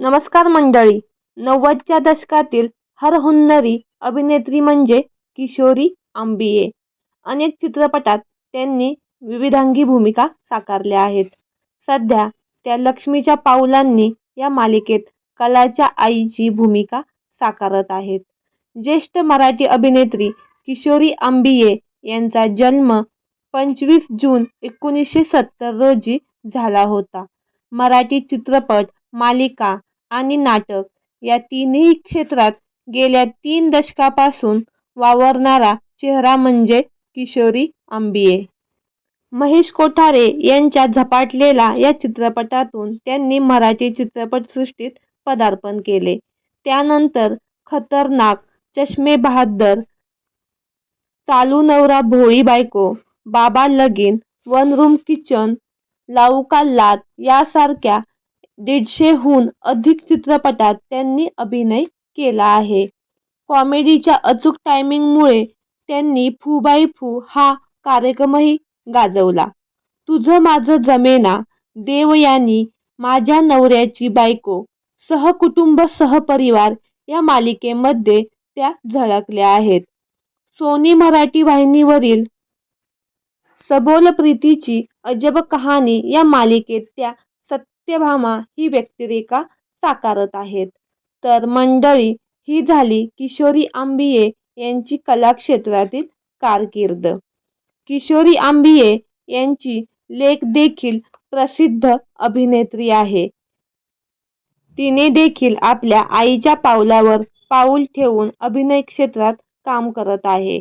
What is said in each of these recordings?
नमस्कार मंडळी. नव्वदच्या दशकातील हरहुन्नरी अभिनेत्री म्हणजे किशोरी आंबिये. अनेक चित्रपटात त्यांनी विविधांगी भूमिका साकारल्या आहेत. सध्या त्या लक्ष्मीच्या पाऊलांनी या मालिकेत कलाच्या आईची भूमिका साकारत आहेत. ज्येष्ठ मराठी अभिनेत्री किशोरी आंबिये यांचा जन्म पंचवीस जून एकोणीसशे सत्तर रोजी झाला होता. मराठी चित्रपट मालिका आणि नाटक या तिन्ही क्षेत्रात गेल्या तीन दशकापासून वावरणारा चेहरा म्हणजे किशोरी आंबिये. महेश कोठारे यांच्या झपाटलेला या चित्रपटातून त्यांनी मराठी चित्रपटसृष्टीत पदार्पण केले. त्यानंतर खतरनाक चष्मे बहाद्दर चालू नवरा भोळी बायको बाबा लगीन वन रूम किचन लाऊ का लाथ यासारख्या दीडशेहून अधिक चित्रपटात त्यांनी अभिनय केला आहे. कॉमेडीच्या अचूक टायमिंगमुळे त्यांनी फू बाई फू हा कार्यक्रमही गाजवला. तुझं माझं जमेना देव यांनी माझ्या नवऱ्याची बायको सहकुटुंब सहपरिवार या मालिकेमध्ये त्या झळकल्या आहेत. सोनी मराठी वाहिनीवरील सबोल प्रीतीची अजब कहाणी या मालिकेत त्या सत्यभामा ही व्यक्तिरेखा साकारत आहेत. तर मंडळी ही झाली किशोरी आंबिये यांची कलाक्षेत्रातील कारकीर्द. किशोरी आंबिये यांची लेख देखील प्रसिद्ध अभिनेत्री आहे. तिने देखील आपल्या आईच्या पावलावर पाऊल ठेवून अभिनय क्षेत्रात काम करत आहे.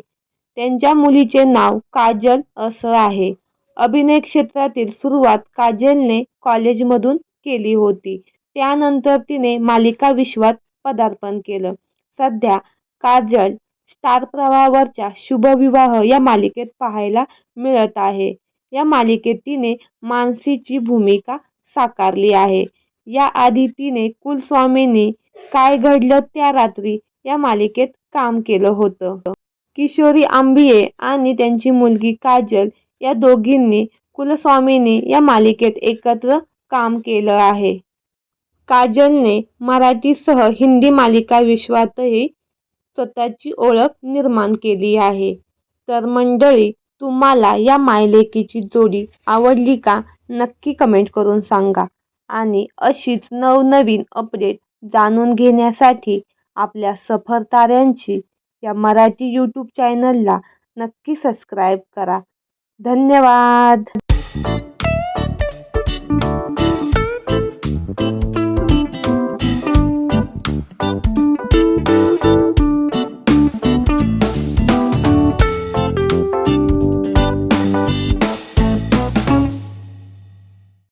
त्यांच्या मुलीचे नाव काजल असं आहे. अभिनय क्षेत्रातील सुरुवात काजलने कॉलेजमधून केली होती. त्यानंतर तिने मालिका विश्वात पदार्पण केलं. सध्या काजल स्टार प्रवाहावरच्या शुभविवाह या मालिकेत पाहायला मिळत आहे. या मालिकेत तिने मानसीची भूमिका साकारली आहे. याआधी तिने कुलस्वामींनी काय घडलं त्या रात्री या मालिकेत काम केलं होतं. किशोरी आंबिये आणि त्यांची मुलगी काजल या दोघींनी कुलस्वामीनी या मालिकेत एकत्र काम केलं आहे. काजलने मराठीसह हिंदी मालिका विश्वातही स्वतःची ओळख निर्माण केली आहे. तर मंडळी तुम्हाला या मायलेकीची जोडी आवडली का? नक्की कमेंट करून सांगा. आणि अशीच नवनवीन अपडेट जाणून घेण्यासाठी आपल्या सफरताऱ्यांची या मराठी यूट्यूब चॅनलला नक्की सबस्क्राईब करा. धन्यवाद.